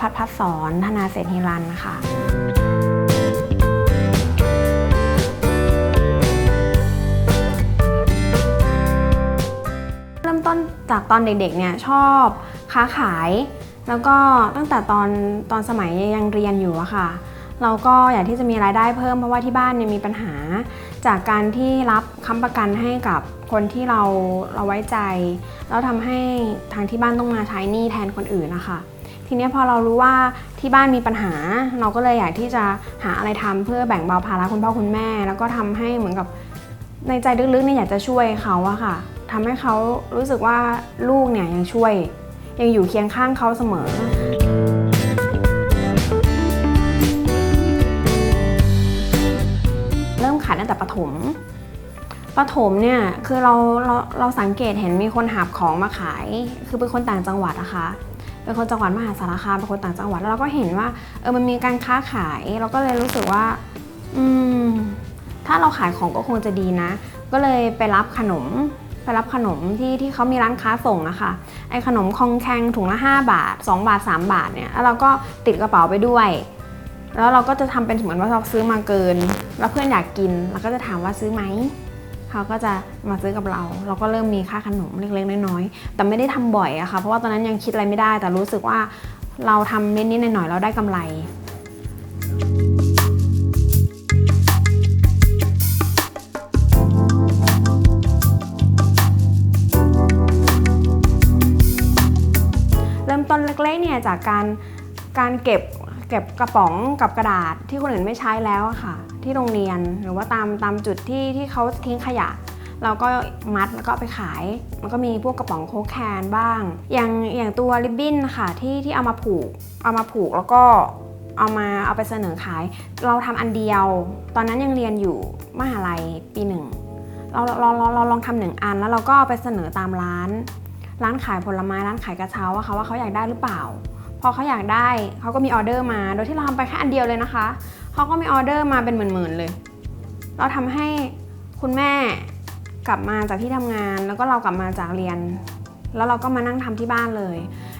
พัดพัดสอนธนาเศรษฐิรันนะคะเริ่มต้นจากตอนเด็กๆเนี่ยชอบค้าขาย แล้วก็ตั้งแต่ตอนตอนสมัยยังเรียนอยู่อะค่ะ เราก็อยากที่จะมีรายได้เพิ่มเพราะว่าที่บ้านเนี่ยมีปัญหา จากการที่รับค้ำประกันให้กับคนที่เราเราไว้ใจ แล้วทำให้ทางที่บ้านต้องมาใช้หนี้แทนคนอื่นนะคะ ทีนี้พอเรารู้ว่าที่บ้านมีปัญหา เราก็เลยอยากที่จะหาอะไรทำเพื่อแบ่งเบาภาระคุณพ่อคุณแม่ แล้วก็ทำให้เหมือนกับในใจลึกๆเนี่ยอยากจะช่วยเขาอะค่ะทำให้เขารู้สึกว่าลูกเนี่ยยังช่วย ยังอยู่เคียงข้างเขาเสมอเริ่มขายตั้งแต่ประถมประถมเนี่ยคือเราเราเราสังเกตเห็นมีคนหาบของมาขาย คือเป็นคนต่างจังหวัดนะคะ เป็นคนจังหวัดมหาสารคามเป็นคนต่างจังหวัดแล้วเราก็เห็นว่าเออมันมีการค้าขายเราก็เลยรู้สึกว่า อืม ถ้าเราขายของก็คงจะดีนะ ก็เลยไปรับขนมไปรับขนมที่ที่เขามีร้านค้าส่งนะคะ ไอ้ขนมคองแคงถุงละ 5 บาท 2 บาท 3 บาทเนี่ย แล้วเราก็ติดกระเป๋าไปด้วย แล้วเราก็จะทำเป็นเหมือนว่าเราซื้อมาเกิน แล้วเพื่อนอยากกิน เราก็จะถามว่าซื้อไหม เขาก็จะมาซื้อกับเรา เราก็เริ่มมีค่าขนมเล็กๆน้อยๆ แต่ไม่ได้ทำบ่อยอะค่ะ เพราะว่าตอนนั้นยังคิดอะไรไม่ได้ แต่รู้สึกว่าเราทำนิดๆหน่อยๆเราได้กำไรเริ่มต้นเล็กๆเนี่ยจากการการเก็บ เก็บกระป๋องกับกระดาษที่คนอื่นไม่ใช้แล้วอะค่ะ ที่โรงเรียนหรือว่าตามตามจุดที่ที่เขาทิ้งขยะ เราก็มัดแล้วก็ไปขาย มันก็มีพวกกระป๋องโค้กแคนบ้าง อย่างอย่างตัวริบบิ้นค่ะที่ที่เอามาผูก เอามาผูกแล้วก็เอามาเอาไปเสนอขาย เราทำอันเดียว ตอนนั้นยังเรียนอยู่มหาลัยปีหนึ่งเราเราเราเราลองทำหนึ่งอันแล้วเราก็เอาไปเสนอตามร้าน ร้านขายผลไม้ร้านขายกระเช้าอะค่ะว่าเขาอยากได้หรือเปล่า พอเขาอยากได้เขาก็มีออเดอร์มา โดยที่เราทำไปแค่อันเดียวเลยนะคะเขาก็มีออเดอร์มาเป็นหมื่นๆเลย เราทำให้คุณแม่กลับมาจากที่ทำงาน แล้วก็เรากลับมาจากเรียน แล้วเราก็มานั่งทำที่บ้านเลย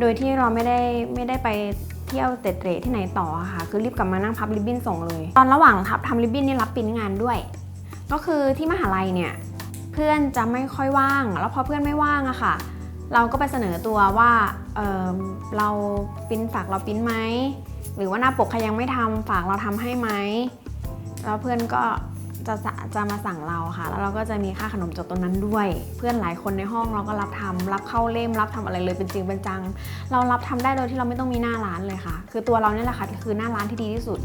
โดยที่เราไม่ได้ไม่ได้ไปเที่ยวเตะเตะที่ไหนต่อค่ะ คือรีบกลับมานั่งพับริบบิ้นส่งเลย ตอนระหว่างทับทำริบบิ้นนี่รับปริ้นงานด้วย ก็คือที่มหาลัยเนี่ยเพื่อนจะไม่ค่อยว่าง แล้วพอเพื่อนไม่ว่างอะค่ะ เราก็ไปเสนอตัวว่าเเราปิ้นฝากเราปิ้นไหมหรือว่าหน้าปกใครยังไม่ทำฝากเราทำให้ไหมแล้วเพื่อนก็จะจะมาสั่งเราค่ะ แล้วเราก็จะมีค่าขนมจดตรงนั้นด้วย เพื่อนหลายคนในห้องเราก็รับทำรับเข้าเล่มรับทำอะไรเลยเป็นจริงเป็นจัง เรารับทำได้โดยที่เราไม่ต้องมีหน้าร้านเลยค่ะ คือตัวเราเนี่ยแหละค่ะคือหน้าร้านที่ดีที่สุด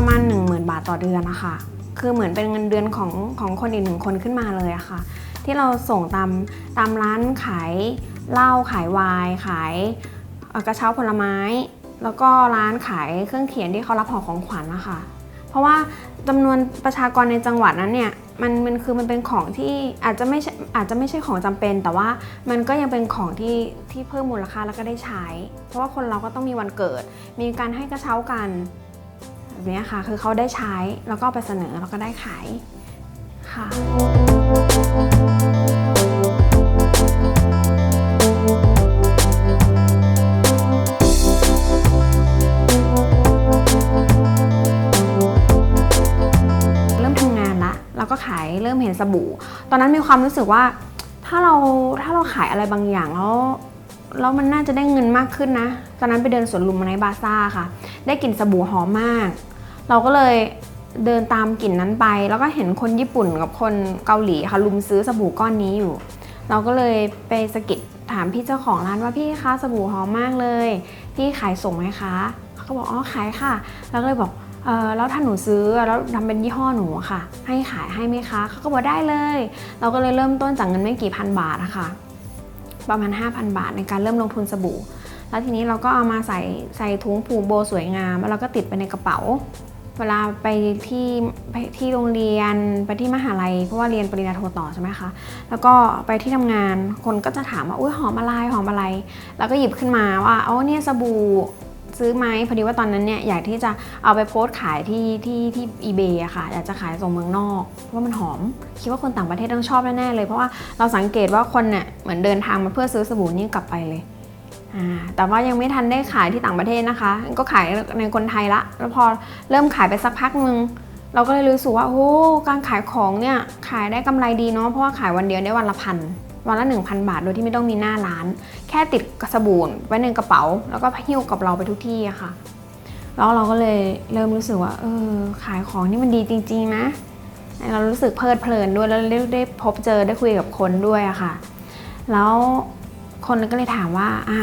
ประมาณ 10,000 บาทต่อเดือนนะคะ คือเหมือนเป็นเงินเดือนของของคนอีกหนึ่งคนขึ้นมาเลยอะค่ะ ที่เราส่งตามตามร้านขายเหล้าขายไวน์ขายกระเช้าผลไม้ แล้วก็ร้านขายเครื่องเขียนที่เขารับห่อของขวัญนะคะ เพราะว่าจำนวนประชากรในจังหวัดนั้นเนี่ยมันมันคือมันเป็นของที่อาจจะไม่ใช่อาจจะไม่ใช่ของจำเป็น แต่ว่ามันก็ยังเป็นของที่ที่เพิ่มมูลค่าแล้วก็ได้ใช้ เพราะว่าคนเราก็ต้องมีวันเกิด มีการให้กระเช้ากัน แบบนี้ค่ะ คือเขาได้ใช้แล้วก็ไปเสนอแล้วก็ได้ขายค่ะเริ่มทำงานละเราก็ขายเริ่มเห็นสบู่ ตอนนั้นมีความรู้สึกว่าถ้าเราถ้าเราขายอะไรบางอย่างแล้ว แล้วมันน่าจะได้เงินมากขึ้นนะ ตอนนั้นไปเดินสวนลุมมาในบาซ่าค่ะ ได้กลิ่นสบู่หอมมาก เราก็เลยเดินตามกลิ่นนั้นไป แล้วก็เห็นคนญี่ปุ่นกับคนเกาหลีค่ะลุมซื้อสบู่ก้อนนี้อยู่ เราก็เลยไปสกิดถามพี่เจ้าของร้านว่าพี่คะสบู่หอมมากเลย พี่ขายส่งไหมคะเขาก็บอกอ๋อขายค่ะ แล้วก็เลยบอกเออแล้วถ้าหนูซื้อแล้วทำเป็นยี่ห้อหนูอะค่ะ ให้ขายให้ไหมคะเขาก็บอกได้เลย เราก็เลยเริ่มต้นจากเงินไม่กี่พันบาทอะคะ ประมาณ 5,000 บาทในการเริ่มลงทุนสบู่ แล้วทีนี้เราก็เอามาใส่ใส่ถุงผูกโบสวยงาม แล้วเราก็ติดไปในกระเป๋า เวลาไปที่ที่โรงเรียนไปที่มหาลัยเพราะว่าเรียนปริญญาโทต่อใช่ไหมคะ แล้วก็ไปที่ทำงานคนก็จะถามว่าอุ้ยหอมอะไรหอมอะไร แล้วก็หยิบขึ้นมาว่าอ๋อเนี่ยสบู่ ซื้อไหมพอดีว่าตอนนั้นเนี่ยอยากที่จะเอาไปโพสต์ขายที่ที่ที่อีเบอะค่ะ อยากจะขายส่งเมืองนอกเพราะว่ามันหอม คิดว่าคนต่างประเทศต้องชอบแน่ๆเลย เพราะว่าเราสังเกตว่าคนเนี่ยเหมือนเดินทางมาเพื่อซื้อสบู่นี่กลับไปเลยอ่าแต่ว่ายังไม่ทันได้ขายที่ต่างประเทศนะคะ ก็ขายในคนไทยละ แล้วพอเริ่มขายไปสักพักนึงเราก็เลยรู้สึกว่าโอ้การขายของเนี่ยขายได้กำไรดีเนาะเพราะว่าขายวันเดียวได้วันละพัน วันละ 1,000 บาท โดยที่ไม่ต้องมีหน้าร้าน แค่ติดกระสบู่ไว้ในกระเป๋า แล้วก็หิ้วกับเราไปทุกที่อะค่ะ แล้วเราก็เลยเริ่มรู้สึกว่า เออ ขายของนี่มันดีจริง ๆ นะ เรารู้สึกเพลิดเพลินด้วยแล้วได้ได้พบเจอได้คุยกับคนด้วยอะค่ะ แล้วคนก็เลยถามว่า อ่า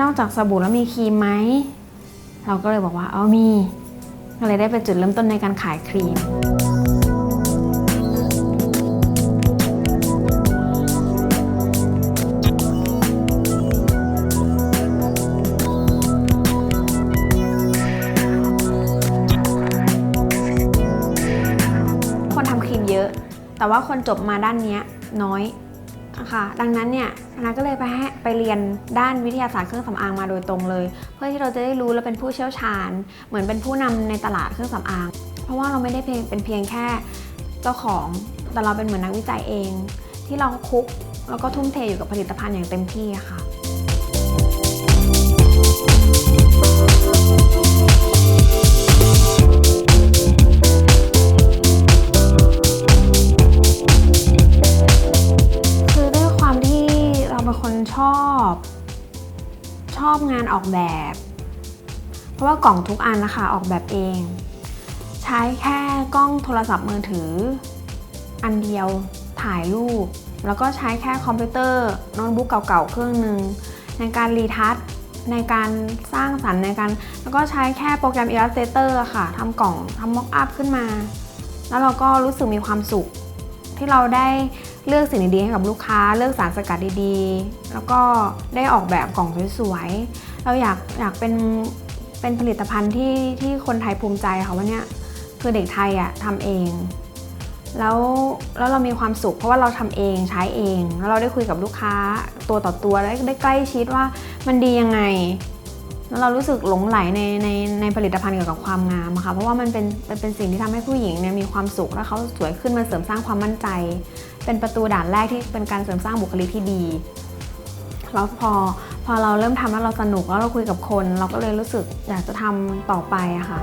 นอกจากสบู่แล้วมีครีมไหม เราก็เลยบอกว่า อ๋อมี ก็เลยได้เป็นจุดเริ่มต้นในการขายครีม แต่ว่าคนจบมาด้านนี้น้อยนะคะดังนั้นเนี่ยนาก็เลยไปให้ไปเรียนด้านวิทยาศาสตร์เครื่องสำอางมาโดยตรงเลย เพื่อที่เราจะได้รู้และเป็นผู้เชี่ยวชาญ เหมือนเป็นผู้นำในตลาดเครื่องสำอาง เพราะว่าเราไม่ได้เพียงเป็นเพียงแค่เจ้าของ แต่เราเป็นเหมือนนักวิจัยเอง ที่เราคุกแล้วก็ทุ่มเทอยู่กับผลิตภัณฑ์อย่างเต็มที่อะค่ะ ชอบ ชอบงานออกแบบ เพราะว่ากล่องทุกอันนะคะออกแบบเอง ใช้แค่กล้องโทรศัพท์มือถือ อันเดียวถ่ายรูป แล้วก็ใช้แค่คอมพิวเตอร์โน้ตบุ๊กเก่าๆเครื่องหนึ่งในการรีทัชในการสร้างสรรค์ในการ แล้วก็ใช้แค่โปรแกรม Illustrator ค่ะทำกล่องทำม็อกอัพขึ้นมา แล้วเราก็รู้สึกมีความสุข ที่เราได้เลือกสิ่งดีๆให้กับลูกค้า เลือกสารสกัดดีๆ แล้วก็ได้ออกแบบกล่องสวยๆเราอยากอยากเป็นเป็นผลิตภัณฑ์ที่ที่คนไทยภูมิใจค่ะว่าเนี่ยคือเด็กไทยอะทำเอง แล้วแล้วเรามีความสุข เพราะว่าเราทำเองใช้เองแล้วเราได้คุยกับลูกค้าตัวต่อตัวได้ได้ใกล้ชิดว่ามันดียังไง แล้วเรารู้สึกหลงไหลในในในผลิตภัณฑ์เกี่ยวกับความงามค่ะเพราะว่ามันเป็นเป็นเป็นสิ่งที่ทำให้ผู้หญิงเนี่ยมีความสุขและเขาสวยขึ้นมาเสริมสร้างความมั่นใจ เป็นประตูด่านแรกที่เป็นการเสริมสร้างบุคลิกที่ดีแล้วพอพอเราเริ่มทำแล้วเราสนุกแล้วเราคุยกับคน เราก็เลยรู้สึกอยากจะทำต่อไปอะค่ะ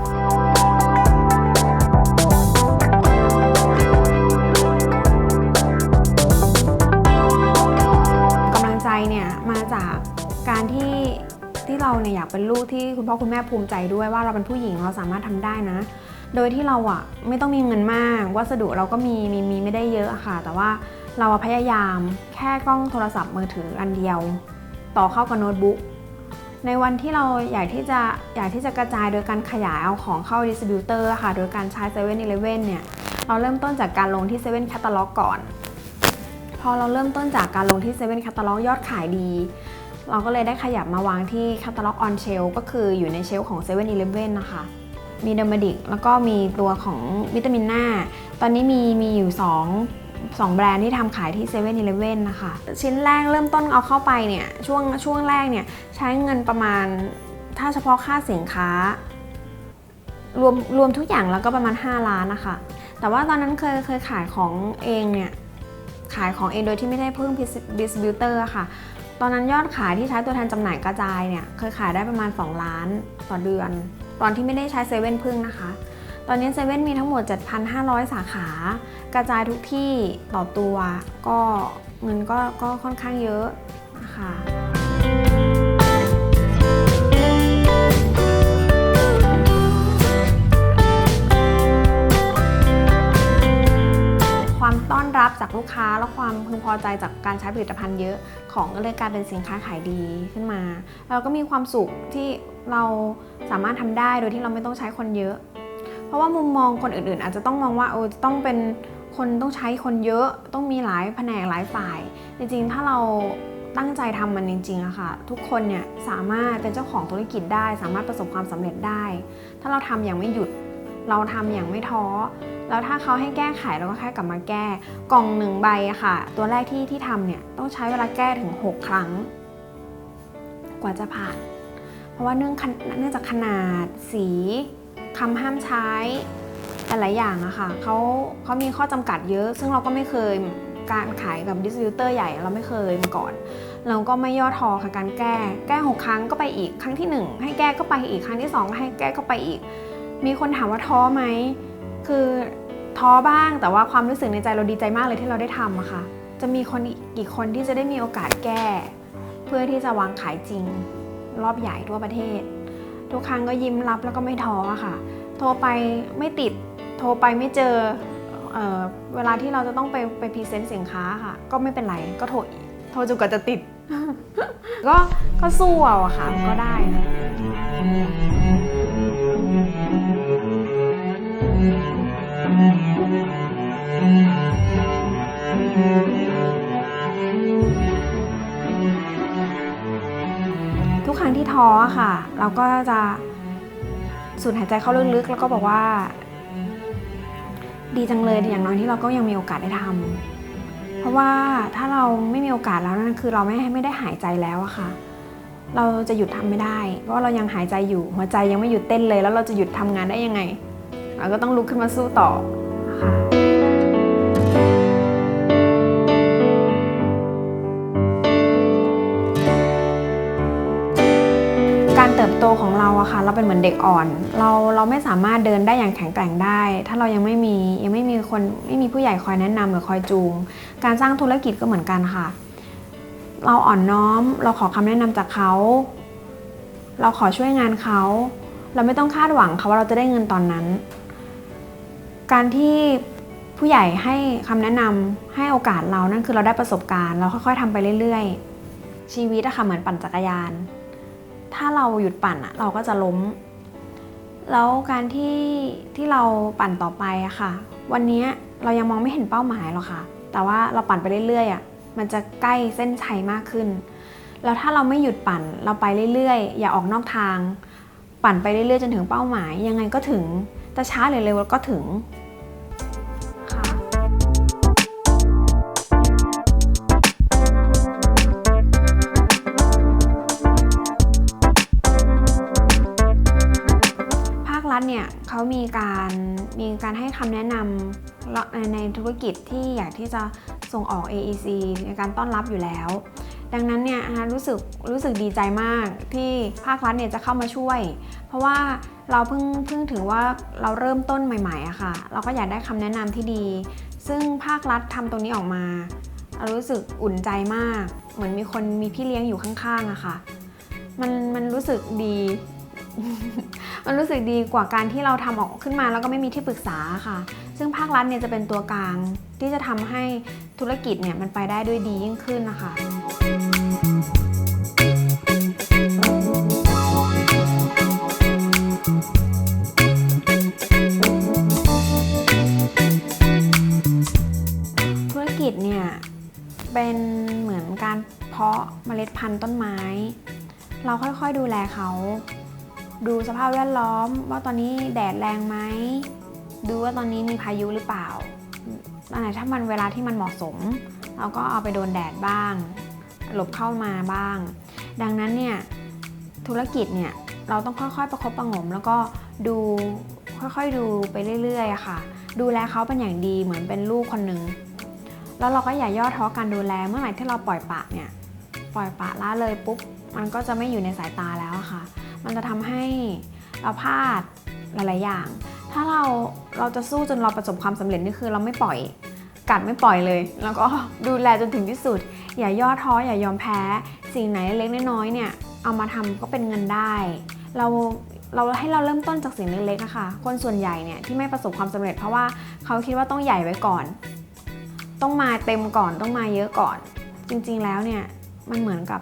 กำลังใจเนี่ยมาจากการที่ ที่เราเนี่ยอยากเป็นลูกที่คุณพ่อคุณแม่ภูมิใจด้วยว่าเราเป็นผู้หญิงเราสามารถทำได้นะ โดยที่เราอะไม่ต้องมีเงินมาก วัสดุเราก็มีมีมีไม่ได้เยอะค่ะ แต่ว่าเราพยายามแค่กล้องโทรศัพท์มือถืออันเดียว ต่อเข้ากับโน้ตบุ๊กในวันที่เราอยากที่จะอยากที่จะกระจายโดยการขยายเอาของเข้าดิสติบิวเตอร์ค่ะ โดยการใช้7 e เ e ่ e อเลเว่นเนี่ย เราเริ่มต้นจากการลงที่7 e เ e ่ e แคตตาล็อกก่อน พอเราเริ่มต้นจากการลงที่7 e เ e ่ e แคตตาล็อกยอดขายดี เราก็เลยได้ขยับมาวางที่แคตตาล็อกออนเชลก็คืออยู่ในเชลของ7 e เ e ่ e อนะคะมีเดอร์มาดิกแล้วก็มีตัวของวิตามินหน้า ตอนนี้มีมีอยู่ 2 2 แบรนด์ที่ทำขายที่7 e เ e ่ e นะคะ ชิ้นแรกเริ่มต้นเอาเข้าไปเนี่ยช่วงช่วงแรกเนี่ยใช้เงินประมาณถ้าเฉพาะค่าสินค้า รวมรวมทุกอย่างแล้วก็ประมาณ 5 ล้านนะคะ แต่ว่าตอนนั้นเคยเคยขายของเองเนี่ยขายของเองโดยที่ไม่ได้พึ่งดิสบิวเตอร์ค่ะ ตอนนั้นยอดขายที่ใช้ตัวแทนจำหน่ายกระจายเนี่ยเคยขายได้ประมาณ 2 ล้านต่อเดือน ตอนที่ไม่ได้ใช้เซเว่นพึ่งนะคะ ตอนนี้เซเว่นมีทั้งหมด 7,500 สาขา กระจายทุกที่ต่อตัว ก็เงินก็ก็ค่อนข้างเยอะนะคะ รับจากลูกค้าและความพึงพอใจจากการใช้ผลิตภัณฑ์เยอะ ของก็เลยกลายเป็นสินค้าขายดีขึ้นมา เราก็มีความสุขที่เราสามารถทำได้โดยที่เราไม่ต้องใช้คนเยอะ เพราะว่ามุมมองคนอื่นๆ อาจจะต้องมองว่าโอ้จะต้องเป็นคนต้องใช้คนเยอะ ต้องมีหลายแผนกหลายฝ่าย จริงๆ ถ้าเราตั้งใจทำมันจริงๆอะค่ะ ทุกคนเนี่ยสามารถเป็นเจ้าของธุรกิจได้ สามารถประสบความสำเร็จได้ ถ้าเราทำอย่างไม่หยุด เราทำอย่างไม่ท้อแล้วถ้าเขาให้แก้ไขเราก็แค่กลับมาแก้ กล่องหนึ่งใบค่ะ ตัวแรกที่ที่ทำเนี่ยต้องใช้เวลาแก้ถึง 6 ครั้ง กว่าจะผ่าน เพราะว่าเนื่องเนื่องจากขนาดสีคำห้ามใช้หลายอย่างอะค่ะเขาเขามีข้อจำกัดเยอะ ซึ่งเราก็ไม่เคยการขายกับดิสติบิวเตอร์ใหญ่เราไม่เคยมาก่อน เราก็ไม่ย่อท้อค่ะการแก้ แก้หกครั้งก็ไปอีกครั้งที่หนึ่งให้แก้ก็ไปอีกครั้งที่สองให้แก้ก็ไปอีก มีคนถามว่าท้อไหม คือท้อบ้างแต่ว่าความรู้สึกในใจเราดีใจมากเลยที่เราได้ทำอะค่ะ จะมีคนอีกกี่คนที่จะได้มีโอกาสแก้ เพื่อที่จะวางขายจริง รอบใหญ่ทั่วประเทศ ทุกครั้งก็ยิ้มรับแล้วก็ไม่ท้อค่ะ โทรไปไม่ติด โทรไปไม่เจอเออเวลาที่เราจะต้องไปไปพรีเซนต์สินค้าค่ะ ก็ไม่เป็นไรก็โทรอีกโทรจนกว่าจะติด ก็ก็สู้เอาอะค่ะก็ได้ ทุกครั้งที่ท้ออะค่ะ เราก็จะสูดหายใจเข้าลึกๆ แล้วก็บอกว่า ดีจังเลยอย่างน้อยที่เราก็ยังมีโอกาสได้ทำเพราะว่าถ้าเราไม่มีโอกาสแล้วนั่นคือเราไม่ไม่ได้หายใจแล้วอะค่ะ เราจะหยุดทำไม่ได้ เพราะเรายังหายใจอยู่หัวใจยังไม่หยุดเต้นเลย แล้วเราจะหยุดทำงานได้ยังไง เราก็ต้องลุกขึ้นมาสู้ต่อค่ะ การเติบโตของเราอะค่ะ เราเป็นเหมือนเด็กอ่อน เราเราไม่สามารถเดินได้อย่างแข็งแกร่งได้ ถ้าเรายังไม่มียังไม่มีคนไม่มีผู้ใหญ่คอยแนะนำหรือคอยจูง การสร้างธุรกิจก็เหมือนกันค่ะ เราอ่อนน้อม เราขอคำแนะนำจากเขา เราขอช่วยงานเขา เราไม่ต้องคาดหวังค่ะว่าเราจะได้เงินตอนนั้น การที่ผู้ใหญ่ให้คำแนะนำให้โอกาสเรานั่นคือเราได้ประสบการณ์ เราค่อยๆทำไปเรื่อย ๆ ชีวิตอะค่ะเหมือนปั่นจักรยาน ถ้าเราหยุดปั่นอะเราก็จะล้ม แล้วการที่ที่เราปั่นต่อไปอะค่ะ วันนี้เรายังมองไม่เห็นเป้าหมายหรอกค่ะ แต่ว่าเราปั่นไปเรื่อยๆอะมันจะใกล้เส้นชัยมากขึ้น แล้วถ้าเราไม่หยุดปั่นเราไปเรื่อยๆ อย่าออกนอกทาง ปั่นไปเรื่อยๆจนถึงเป้าหมาย ยังไงก็ถึงจะช้าหรือเร็วก็ถึง เขามีการมีการให้คำแนะนำในธุรกิจที่อยากที่จะส่งออก AEC ในการต้อนรับอยู่แล้ว ดังนั้นเนี่ยนะรู้สึกรู้สึกดีใจมากที่ภาครัฐเนี่ยจะเข้ามาช่วย เพราะว่าเราเพิ่งเพิ่งถือว่าเราเริ่มต้นใหม่ๆอะค่ะ เราก็อยากได้คำแนะนำที่ดี ซึ่งภาครัฐทำตรงนี้ออกมาเรารู้สึกอุ่นใจมาก เหมือนมีคนมีพี่เลี้ยงอยู่ข้างๆอะค่ะ มันมันรู้สึกดี มันรู้สึกดีกว่าการที่เราทำออกขึ้นมา แล้วก็ไม่มีที่ปรึกษาค่ะ ซึ่งภาครัฐเนี่ยจะเป็นตัวกลางที่จะทำให้ธุรกิจเนี่ยมันไปได้ด้วยดียิ่งขึ้นนะคะธุรกิจเนี่ยเป็นเหมือนการเพาะเมล็ดพันธุ์ต้นไม้ เราค่อยๆดูแลเขา ดูสภาพแวดล้อม ว่าตอนนี้แดดแรงไหม ดูว่าตอนนี้มีพายุหรือเปล่าอันไหนถ้ามันเวลาที่มันเหมาะสม เราก็เอาไปโดนแดดบ้าง หลบเข้ามาบ้าง ดังนั้นเนี่ยธุรกิจเนี่ยเราต้องค่อยๆ ประคบประงม แล้วก็ดูค่อยๆดูไปเรื่อยๆค่ะ ดูแลเขาเป็นอย่างดีเหมือนเป็นลูกคนหนึ่งแล้วเราก็อย่าย่อท้อการดูแลเมื่อไหร่ที่เราปล่อยปะเนี่ยปล่อยปะละเลยปุ๊บมันก็จะไม่อยู่ในสายตาแล้วค่ะ มันจะทำให้เราพลาดหลาย ๆ อย่าง ถ้าเราเราจะสู้จนเราประสบความสำเร็จนี่คือเราไม่ปล่อยกัดไม่ปล่อยเลย แล้วก็ดูแลจนถึงที่สุด อย่าย่อท้ออย่ายอมแพ้ สิ่งไหนเล็กน้อยๆเนี่ยเอามาทำก็เป็นเงินได้ เราเราให้เราเริ่มต้นจากสิ่งเล็กๆอะคะคนส่วนใหญ่เนี่ยที่ไม่ประสบความสำเร็จ เพราะว่าเขาคิดว่าต้องใหญ่ไว้ก่อน ต้องมาเต็มก่อนต้องมาเยอะก่อน จริงๆแล้วเนี่ยมันเหมือนกับ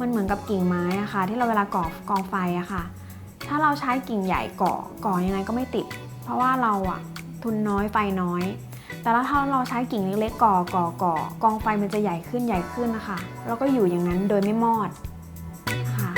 มันเหมือนกับกิ่งไม้อะค่ะ ที่เราเวลาก่อกองไฟอะค่ะ ถ้าเราใช้กิ่งใหญ่ก่อก่อยังไงก็ไม่ติด เพราะว่าเราอะทุนน้อยไฟน้อย แต่ถ้าเราใช้กิ่งเล็กๆก่อก่อก่อกองไฟมันจะใหญ่ขึ้นใหญ่ขึ้นนะคะแล้วก็อยู่อย่างนั้นโดยไม่มอดค่ะ